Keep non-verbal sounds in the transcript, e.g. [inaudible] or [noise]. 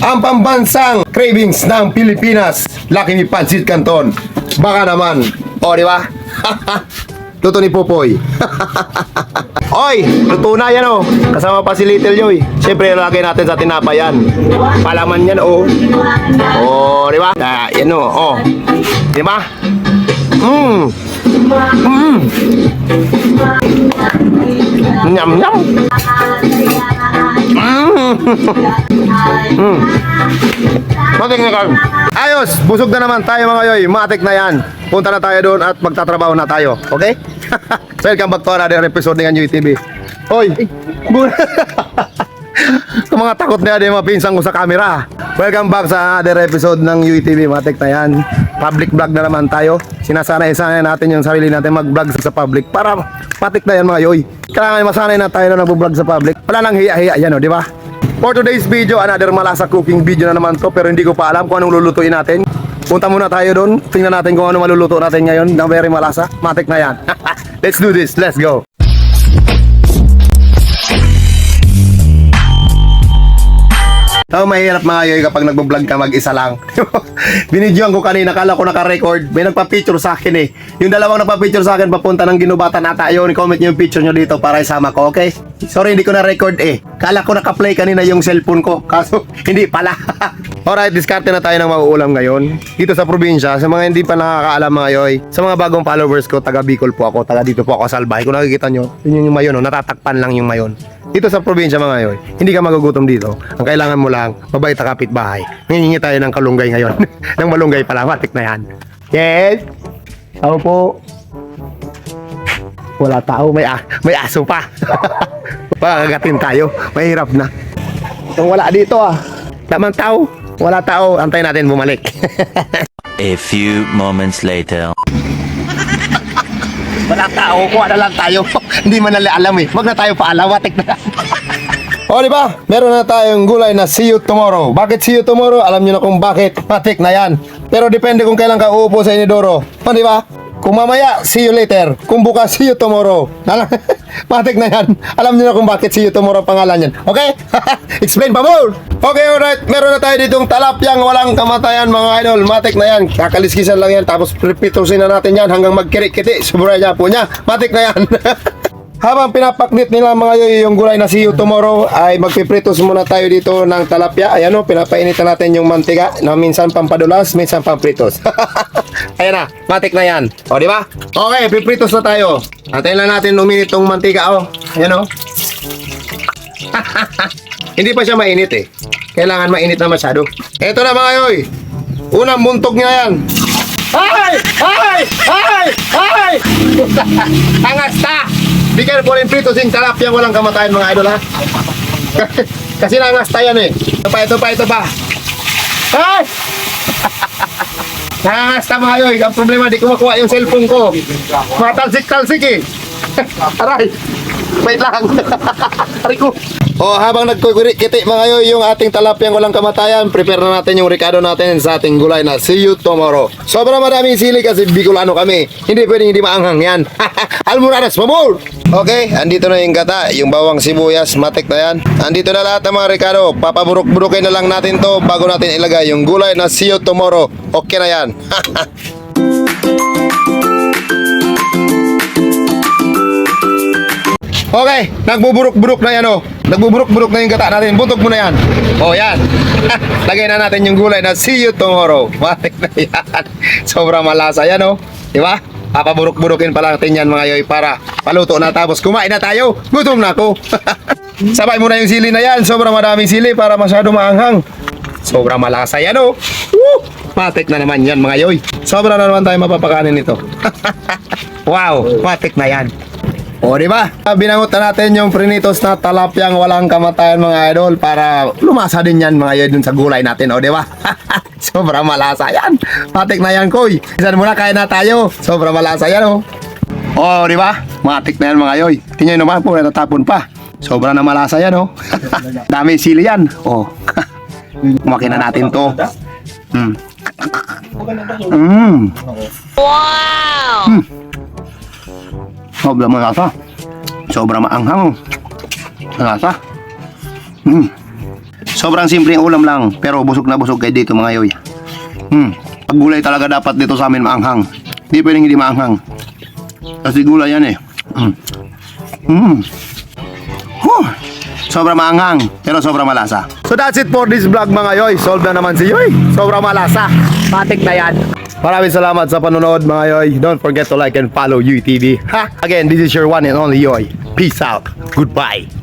ang pambansang cravings ng Pilipinas. Lucky Me Pancit Canton. Baka naman. O, di ba? [laughs] Luto ni Popoy. [laughs] Oy, luto na yan oh. Kasama pa si Little Joy. Siyempre, lagay natin sa tinapa yan. Palaman yan oh. Oh, di ba? Ah, yan oh. oh. Di ba? Mmm. Mmm. Nyam nyam. Mmm. Mm. Matik na kan. Ayos, busog na naman tayo mga yoy. Matik na yan. Punta na tayo doon at magtatrabaho na tayo. Okay? [laughs] Welcome back to another episode ng UTV. Hoy! Bu- [laughs] Kung mga takot na yan, mga pinsang ko sa camera. Welcome back sa another episode ng UTV. Matik na yan. Public vlog na naman tayo. Sinasanay-sanay natin yung sarili natin mag-vlog sa public para matik na yan mga yoy. Kailangan masanay na tayo na nag-vlog sa public. Wala nang hiya-hiya yan, oh, di ba? For today's video, another malasa cooking video na naman to pero hindi ko pa alam kung anong lulutuin natin. Punta muna tayo doon. Tingnan natin kung ano maluluto natin ngayon na very malasa. Matik na yan. [laughs] Let's do this. Let's go. Oh, mahirap mga yoy kapag nagbo-vlog ka mag-isa lang. [laughs] Binidyoan ko kanina, kala ko naka-record. May nagpa-picture sa akin eh. Yung dalawang nagpa-picture sa akin papunta ng ginubatan ata yun. Comment nyo yung picture nyo dito para isama ko, okay? Sorry, hindi ko na-record eh. Kala ko naka-play kanina yung cellphone ko. Kaso, [laughs] hindi pala. Alright, diskarte na tayo ng mauulam ngayon. Dito sa probinsya, sa mga hindi pa nakakaalam mga yoy. Sa mga bagong followers ko, taga Bicol po ako. Taga dito po ako sa Albay. Kung nakikita nyo, yun yung mayon, oh, natatakpan lang yung mayon. Dito sa probinsya mga yoy, hindi ka magugutom dito. Ang kailangan mo lang, mabait na kapitbahay. Nangingi tayo ng kalunggay ngayon. [laughs] ng malunggay pala, matik na yan. Yes! Ako po. Wala tao, may, a- may aso pa. [laughs] Pakagatin tayo, mahirap na. Kung wala dito ah, tamang tao, wala tao, antay natin bumalik. [laughs] A few moments later. [laughs] Wala tao, kuha na lang tayo. [laughs] Hindi man nila alam eh. Wag na tayo paalam, matik na. o, di ba? Meron na tayong gulay na see you tomorrow. Bakit see you tomorrow? Alam niyo na kung bakit. Matik na yan. Pero depende kung kailan ka uupo sa inidoro. O, di ba? Kung mamaya, see you later. Kung bukas, see you tomorrow. Matik na yan. Alam niyo na kung bakit tomorrow ang pangalan yan. Okay? [laughs] Explain pa more. Okay, alright. Meron na tayo ditong talapyang walang kamatayan mga idol. Matik na yan. Kakaliskisan lang yan. Tapos prepitusin na natin yan hanggang magkirikiti. Sobra niya po niya. Matik na yan. [laughs] Habang pinapaknit nila mga yoy yung gulay na see you tomorrow ay magpipritos muna tayo dito ng talapya. Ayan o, pinapainitan natin yung mantika na minsan pampadulas, minsan pampritos. [laughs] Ayan na, matik na yan. O, di ba? Okay, pipritos na tayo. Antayin lang natin uminit tong mantika o. Ayan o. [laughs] Hindi pa siya mainit eh. Kailangan mainit na masyado. Ito na mga yoy. Unang buntog niya yan. Ay! Ay! Ay! Ay! [laughs] Angas ta! Be careful in prito sing talapia walang kamatayan mga idol ha. [laughs] Kasi nangas ta yan eh. Ito pa, ito pa, ito pa. Ay! Nangas ta mga yoy. Ang problema, di ko makuha yung cellphone ko. Matalsik-talsik eh. [laughs] Aray! Wait lang. [laughs] Aray ko. Oh, habang nagkukiti mga yoy yung ating talapyang walang kamatayan, prepare na natin yung ricado natin sa ating gulay na see you tomorrow. Sobrang maraming sili kasi Bicolano kami. Hindi pwedeng hindi maanghang yan. [laughs] Almoranas, mamur! Okay, andito na yung gata, yung bawang sibuyas, matik na yan. Andito na lahat ng mga ricado. Papaburok-burukin na lang natin to bago natin ilagay yung gulay na see you tomorrow. Okay na yan. [laughs] Okay, nagbuburok-burok na yan oh. Nagbuburok-burok na yung gata natin. Buntog mo na yan. Oh, yan. [laughs] Lagay na natin yung gulay na see you tomorrow. [laughs] Matik na yan. Sobrang malasa yan oh. Di ba? Papaburok-burokin pa lang natin yan mga yoy para paluto na tapos kumain na tayo. Gutom na ako. [laughs] Sabay mo na yung sili na yan. Sobrang maraming sili para masyado maanghang. Sobrang malasa yan oh. Matik na naman yan mga yoy. Sobra na naman tayo mapapakanin nito. [laughs] wow, matik na yan. O, di ba? Binangot na natin yung prinitos na talapyang walang kamatayan mga idol para lumasa din yan mga idol sa gulay natin. O, di ba? [laughs] Sobrang malasa yan. Matik na yan, koy. Isan muna, kain na tayo. Sobrang malasa yan, o. O, di? Matik na yan mga yoy. Tingnan naman po, natatapon pa. Sobrang na malasa yan, o. [laughs] Dami sili yan. O. [laughs] Kumakin na natin to. Mm. Mm. Wow! Sobrang malasa. Sobrang maanghang. Malasa. Mm. Sobrang simpleng ulam lang, pero busog na busog kayo dito mga yoy. Hmm. Pag gulay talaga dapat dito sa amin maanghang. Hindi pwedeng hindi maanghang. Kasi gulay yan eh. Hmm. Hmm. Huh. Sobrang maanghang, pero sobrang malasa. So that's it for this vlog mga yoy. Solve na naman si yoy. Sobrang malasa. Matik na yan. Maraming salamat sa panonood mga yoy. Don't forget to like and follow UTV. Ha? Again, this is your one and only yoy. Peace out. Goodbye.